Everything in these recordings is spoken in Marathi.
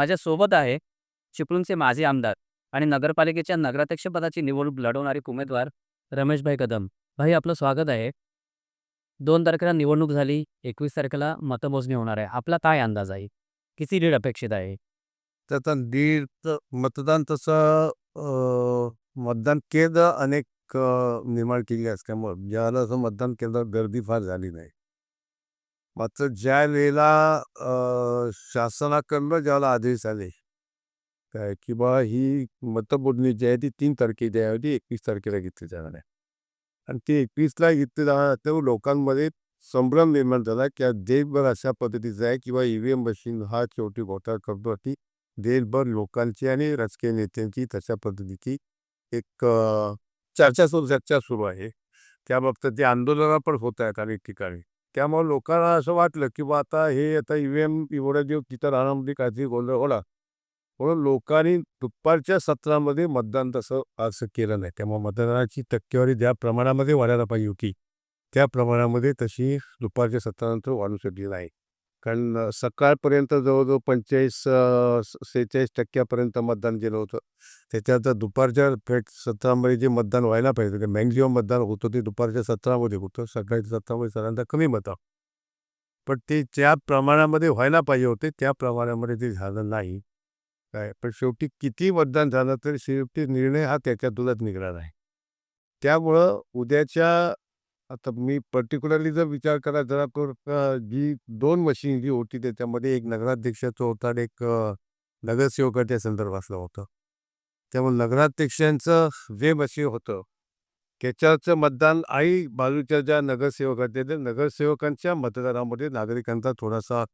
माझ्यासोबत आहे चिपळूणचे माजी आमदार आणि नगरपालिकेच्या नगराध्यक्षपदाची निवडणूक लढवणारे उमेदवार रमेशभाई कदम. भाई आपलं स्वागत आहे. दोन तारखेला निवडणूक झाली एकवीस तारखेला मतमोजणी होणार आहे. आपला काय अंदाज आहे? किती लीड अपेक्षित आहे? त्याचा दीड मतदान तसं मतदान केंद्र अनेक निर्माण केली असल्यामुळे ज्याला असं मतदान केंद्र गर्दी फार झाली नाही. मात्र ज्या वेळेला शासनाकडनं ज्याला आदेश आले काय की बा ही मतमोजणी जी आहे ती तीन तारखेची आहे ती एकवीस तारखेला घेतली जाणार आहे. आणि ती एकवीसला घेतली जाणार तेव्हा लोकांमध्ये संभ्रम निर्माण झाला की आज देशभर अशा पद्धतीचा आहे किंवा ईव्हीएम मशीन हा शेवटी घोटाळा करतो ती देशभर लोकांची आणि राजकीय नेत्यांची तशा पद्धतीची एक चर्चा सुरू चर्चा सुरू आहे. त्या बाबतीत ते आंदोलनं पण होत आहेत अनेक ठिकाणी. त्यामुळे लोकांना असं वाटलं की बा आता हे आता ईव्हीएम एवढ्या दिवस तिथं राहण्यामध्ये म्हणजे काहीतरी गोंधळ होणार म्हणून लोकांनी दुपारच्या सत्रामध्ये मतदान तसं असं केलं नाही. त्यामुळे मतदानाची टक्केवारी ज्या प्रमाणामध्ये वाढायला पाहिजे होती त्या प्रमाणामध्ये तशी दुपारच्या सत्रानंतर वाढू शकली नाही. कारण सकाळपर्यंत जवळजवळ पंचेचाळीस सेहेचाळीस टक्क्यापर्यंत मतदान गेलं होतं. त्याच्यात दुपारच्या फेट सत्रामध्ये जे मतदान व्हायला पाहिजे मॅक्झिमम मतदान होतं ते दुपारच्या सत्रामध्ये होतं सकाळच्या सत्रामध्ये साधारणतः कमी मतं पण ते ज्या प्रमाणामध्ये व्हायला पाहिजे होते त्या प्रमाणामध्ये ते झालं नाही. काय? पण शेवटी किती मतदान झालं तरी शेवटी निर्णय हा त्याच्यातूनच निघणार आहे. त्यामुळं उद्याच्या आता मी पर्टिक्युलरली जर विचार करा जरा तर अ, जी दोन मशीन जी होती त्याच्यामध्ये एक नगराध्यक्षाचं होतं आणि एक अ, नगरसेवकाच्या संदर्भातलं होतं त्यामुळे नगराध्यक्षांचं जे मशीन होतं त्याच्याचं मतदान आई बाजूच्या ज्या नगरसेवक आहेत त्या नगरसेवकांच्या मतदानामध्ये नागरिकांचा थोडासा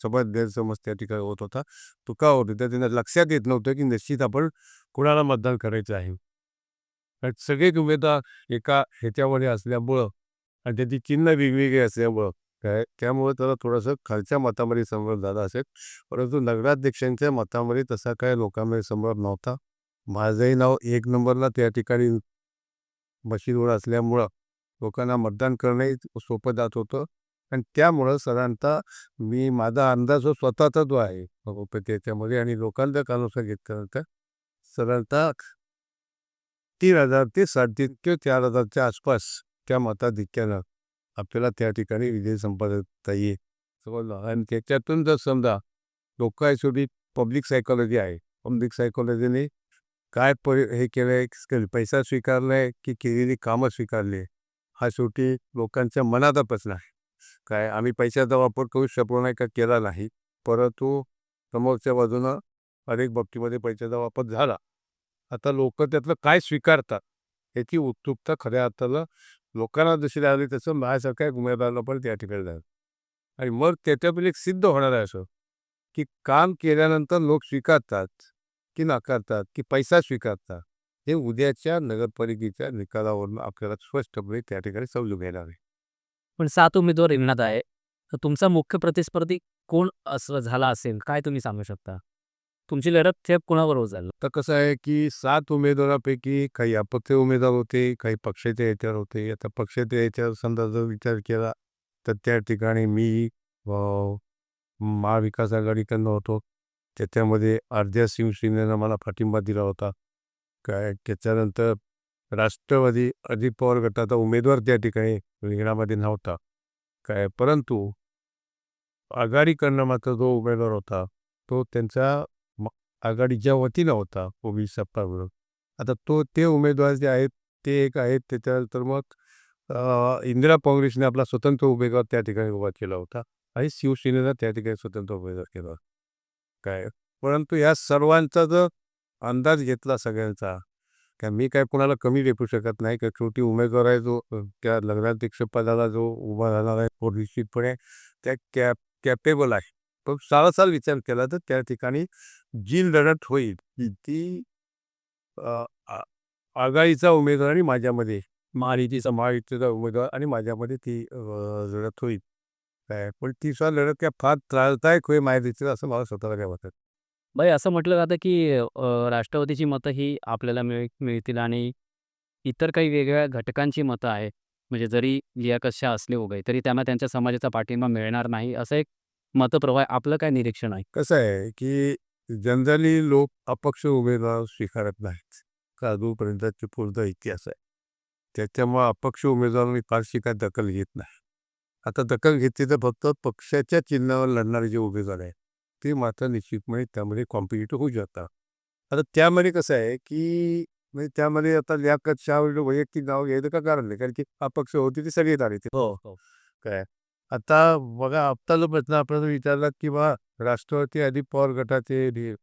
समज गैरसमज त्या ठिकाणी होत होता तो का होत होता? त्यांना लक्षात येत नव्हतं की निश्चित आपण कुणाला मतदान करायचं आहे सगळे उमेदवार एका ह्याच्यामध्ये असल्यामुळं आणि त्याची चिन्ह वेगवेगळी असल्यामुळं काय त्यामुळे त्याला थोडंसं खालच्या मतामध्ये संभ्रम झाला असेल. परंतु नगराध्यक्षांच्या मतामध्ये तसा काय लोकांमध्ये संभ्रम नव्हता. माझंही नाव एक नंबरला त्या ठिकाणी मशीनवर असल्यामुळं लोकांना मतदान करणंही सोपं जात होतं. आणि त्यामुळं साधारणतः मी माझा अंदाज हो स्वतःचा जो आहे त्याच्यामध्ये आणि लोकांचा कानुसार घेतल्यानंतर साधारणतः तीन हजार ते साडेतीन किंवा चार हजारच्या आसपास त्या मताधिक्यानं आपल्याला त्या ठिकाणी विजय संपादता येईल. समजलं? आणि त्याच्यातून जर समजा लोक शेवटी पब्लिक सायकॉलॉजी आहे. पब्लिक सायकॉलॉजीने काय प हे केलं आहे पैसा स्वीकारलाय की केलेली कामं स्वीकारली? हा शेवटी लोकांच्या मनाचा प्रश्न आहे. काय आम्ही पैशाचा वापर करू शकलो नाही का? केला नाही. परंतु समोरच्या बाजूनं अनेक बाबतीमध्ये पैशाचा वापर झाला. आता लोक त्यातलं काय स्वीकारतात? याची उत्सुकता खऱ्या अर्थाला लोकांना जशी लागली तसं माझ्यासारख्या एक उमेदवाराला पण त्या ठिकाणी लागलं आणि मग त्याच्यापैकी एक सिद्ध होणार आहे असं की काम केल्यानंतर लोक स्वीकारतात की नाकारतात की पैसा स्वीकारतात हे उद्याच्या नगरपालिकेच्या निकालावरून आपल्याला स्पष्टपणे त्या ठिकाणी समजून घेणार आहे. पण सात उमेदवार रिंगणात आहे. तर तुमचा मुख्य प्रतिस्पर्धी कोण असं झाला असेल? काय तुम्ही सांगू शकता? तुमची लढत थेट कुणाबरोबर झाली? तर कसं आहे की सात उमेदवारापैकी काही अपक्ष उमेदवार होते काही पक्षाच्या याच्यावर होते. आता पक्षाच्या याच्यावर समजा जर विचार केला तर त्या ठिकाणी मी महाविकास आघाडीकडनं होतो. त्याच्यामध्ये अर्ध्या शिवसेनेनं मला पाठिंबा दिला होता. काय त्याच्यानंतर राष्ट्रवादी अजित पवार गटाचा उमेदवार त्या ठिकाणी रिंगणामध्ये नव्हता. काय परंतु आघाडीकडनं मात्र जो उमेदवार होता तो त्यांचा आघाडीच्या वतीनं होता ओबीसी सत्ताविरोध आता तो ते उमेदवार जे आहेत ते एक आहेत त्याच्यानंतर मग इंदिरा काँग्रेसने आपला स्वतंत्र उमेदवार त्या ठिकाणी उभा केला होता आणि शिवसेनेनं त्या ठिकाणी स्वतंत्र उमेदवार केला काय? परंतु या सर्वांचा जर अंदाज घेतला सगळ्यांचा काय मी काय कोणाला कमी रेपू शकत नाही का छोटी उमेदवार आहे जो त्या लग्नाध्यक्षपदाला जो उभा राहणार आहे तो निश्चितपणे त्या कॅप कॅपेबल आहे. पण सारासार विचार केला तर त्या ठिकाणी जी लढत होईल ती- आघाडीचा उमेदवार आणि माझ्यामध्ये महायुतीचा महायुतीचा उमेदवार आणि माझ्यामध्ये ती लढत होईल. काय? पण ती सुद्धा लढत काय फार त्रासदायक होईल माझ्या असं मला स्वतःला काय वाटत? बाई असं म्हटलं जातं की राष्ट्रवादीची मतं ही आपल्याला मिळ मिळतील आणि इतर काही वेगवेगळ्या घटकांची मतं आहे म्हणजे जरी या कशा असले वगैरे तरी त्यांना त्यांच्या समाजाचा पाठिंबा मिळणार नाही असं एक मतप्रवाह. आपलं काय निरीक्षण आहे? कसं आहे की जनरली लोक अपक्ष उमेदवार स्वीकारत नाहीत. का अजूनपर्यंत चिपळूणचा इतिहास आहे. त्याच्यामुळे अपक्ष उमेदवारांनी फारशी काय दखल घेत नाही. आता दखल घेतली तर फक्त पक्षाच्या चिन्हावर लढणारे जे उमेदवार आहेत ते मात्र निश्चितपणे त्यामध्ये कॉम्पिटिटिव्ह होऊ शकतात. आता त्यामध्ये कसं आहे की म्हणजे त्यामध्ये आता लियाकत शाह वैयक्तिक नाव घ्यायचं का कारण नाही? कारण की अपक्ष होती ती सगळेच आले ते हो हो. काय? आता बघा आत्ता जो प्रश्न आपण विचारला की बा राष्ट्रवादी आधी पॉवर गटाचे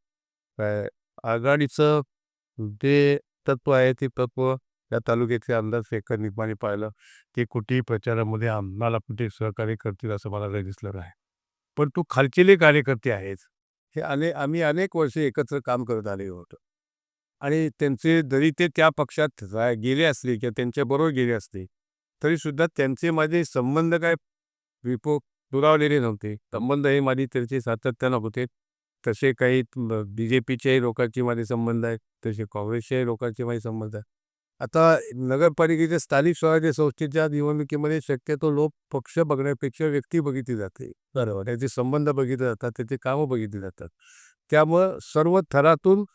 काय आघाडीचं जे तत्व आहे ते तत्व या तालुक्याचे आमदार शेखर निपाणी पाहिलं ते कुठेही प्रचारामध्ये आम्हाला कुठे सहकार्य करतील असं मला दिसलं नाही. पण तो खालचेले कार्यकर्ते आहेत हे अने आम्ही अनेक वर्षे एकत्र काम करत आले होतो. आणि त्यांचे जरी ते त्या पक्षात गेले असले किंवा त्यांच्याबरोबर गेले असले तरी सुद्धा त्यांचे माझे संबंध काय विपो दुरावलेले नव्हते. संबंध हे माझी त्यांचे सातत्यानं होते. तसे काही बी जे पीच्याही लोकांचे माझे संबंध आहेत. तसे काँग्रेसच्याही लोकांचे माझे संबंध आहेत. आता नगरपालिकेच्या स्थानिक स्वराज्य संस्थेच्या निवडणुकीमध्ये शक्यतो लोक पक्ष बघण्यापेक्षा व्यक्ती बघितली जाते. बरोबर. त्याचे संबंध बघितले जातात. त्याचे कामं बघितली जातात. त्यामुळं सर्व थरातून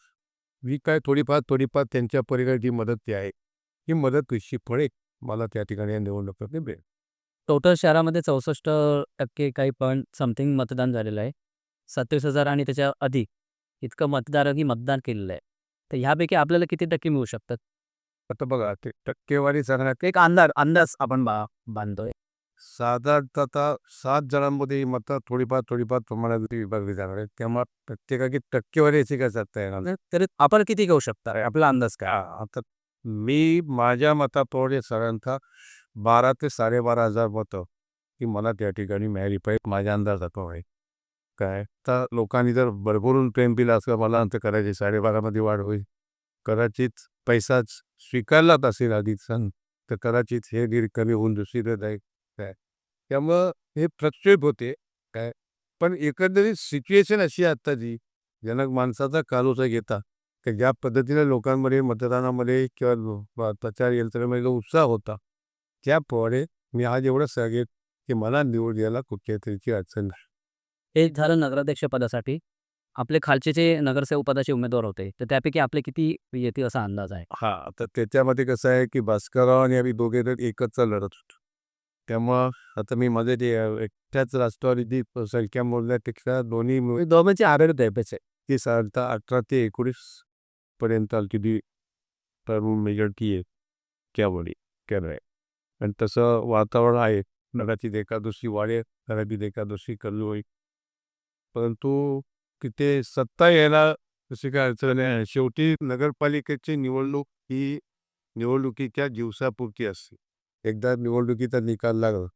मी काय थोडीफार थोडीफार त्यांच्या परीकडे जी मदत ती आहे. ही मदत निश्चितपणे मला त्या ठिकाणी या निवडणुकीमध्ये मिळेल. टोटल शहरामध्ये चौसष्ट टक्के काही पॉईंट समथिंग मतदान झालेलं आहे. सत्तावीस हजार आणि त्याच्या अधिक इतकं मतदारांनी मतदान केलेलं आहे. तर ह्यापैकी आपल्याला किती टक्के मिळू शकतात? आता बघा ते टक्केवारी सांगण्यात एक अंदाज अंदाज आपण बा बांधतोय. साधारणतः आता सात जणांमध्ये ही मतं थोडीफार थोडीफार प्रमाणात विभागली जाणार आहेत. त्यामुळे प्रत्येकाची टक्केवारी याची काय सांगता येणार? नाही. तर आपण किती घेऊ शकता? आपला अंदाज काय? आता मी माझ्या मताप्रमाणे साधारणतः बारा ते साडेबारा हजार मतं की मला त्या ठिकाणी मिळाली पाहिजे माझ्या आहे काय? तर लोकांनी जर भरभरून प्रेम दिलं असं मला अंत करायचे साडेबारामध्ये वाढ होईल. कदाचित पैसाच स्वीकारलाच असेल आधीच सण तर कदाचित हे गिर कमी होऊन दुसरीकडे जाईल. काय? त्यामुळं हे फ्रस्ट्रेट होते. काय? पण एकंदरीत सिच्युएशन अशी आहे आत्ताची जनक माणसाचा कालोचा घेता की ज्या पद्धतीने लोकांमध्ये मतदानामध्ये किंवा प्रचार यंत्रणेमध्ये जो उत्साह होता त्याप्रमाणे मी आज एवढं सांगेन की मला निवड द्यायला कुठल्या तरीची अडचण नाही. एक झालं नगराध्यक्ष पदासाठी. आपले खालचे जे नगरसेवक पदाचे उमेदवार होते तर त्यापैकी आपले किती येतील असा अंदाज आहे? हा आता त्याच्यामध्ये कसं आहे की भास्करराव आणि आम्ही दोघे जण एकच लढत होतो. त्यामुळं आता मी माझे जे एकट्याच राष्ट्रवादी संख्या मोजण्यापेक्षा दोन्ही दोघांची आरोग्य आहे पैसे ती साधारणतः अठरा ते एकोणीस पर्यंत किती टर्म मेजॉरिटी आहे. त्यामुळे आहे आणि तसं वातावरण आहे. कदाचित एकादशी वाढेल कदाचित एकादशी कमी होईल. परंतु तिथे सत्ता यायला तशी काय अडचण नाही शेवटी नगरपालिकेची निवडणूक ही निवडणुकीच्या दिवसापुरती असते. एकदा निवडणुकीचा निकाल लागला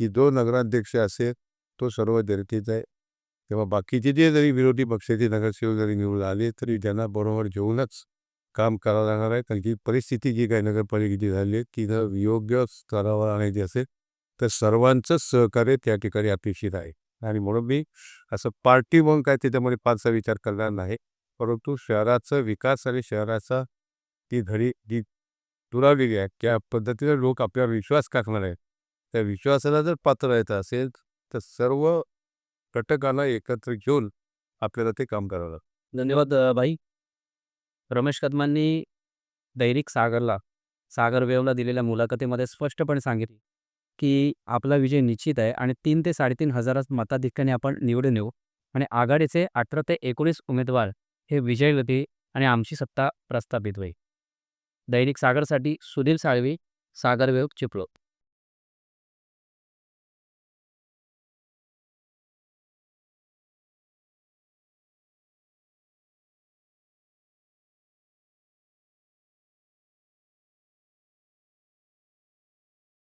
की जो नगराध्यक्ष असेल तो सर्व जनतेचा आहे. तेव्हा बाकीचे जे जरी विरोधी पक्षाचे नगरसेवक जरी निवडून आले तरी त्यांना बरोबर घेऊनच काम करावं लागणार आहे. कारण की परिस्थिती जी काही नगरपालिकेची झाली आहे ती जर योग्य स्तरावर आणायची असेल तर सर्वांचंच सहकार्य त्या ठिकाणी अपेक्षित आहे. आणि म्हणून मी असं पार्टी म्हणून काय त्याच्यामध्ये फारसा विचार करणार नाही. परंतु शहराचा विकास आणि शहराचा ती धडी जी दुरावलेली आहे त्या पद्धतीने लोक आपल्यावर विश्वास टाकणार आहेत. त्या विश्वासाला जर पात्र राहायचं असेल तर सर्व घटकांना एकत्र घेऊन आपल्याला ते काम करावं लागतं. धन्यवाद भाई. रमेश कदमांनी दैनिक सागरला सागर वेवला दिलेल्या मुलाखतीमध्ये स्पष्टपणे सांगितले की आपला विजय निश्चित आहे आणि तीन ते साडेतीन हजारात मताधिक्याने आपण निवडून येऊ आणि आघाडीचे अठरा ते एकोणीस उमेदवार हे विजयी होते आणि आमची सत्ता प्रस्थापित होईल. दैनिक सागरसाठी सुधीर साळवी सागर वेव चिपळूण.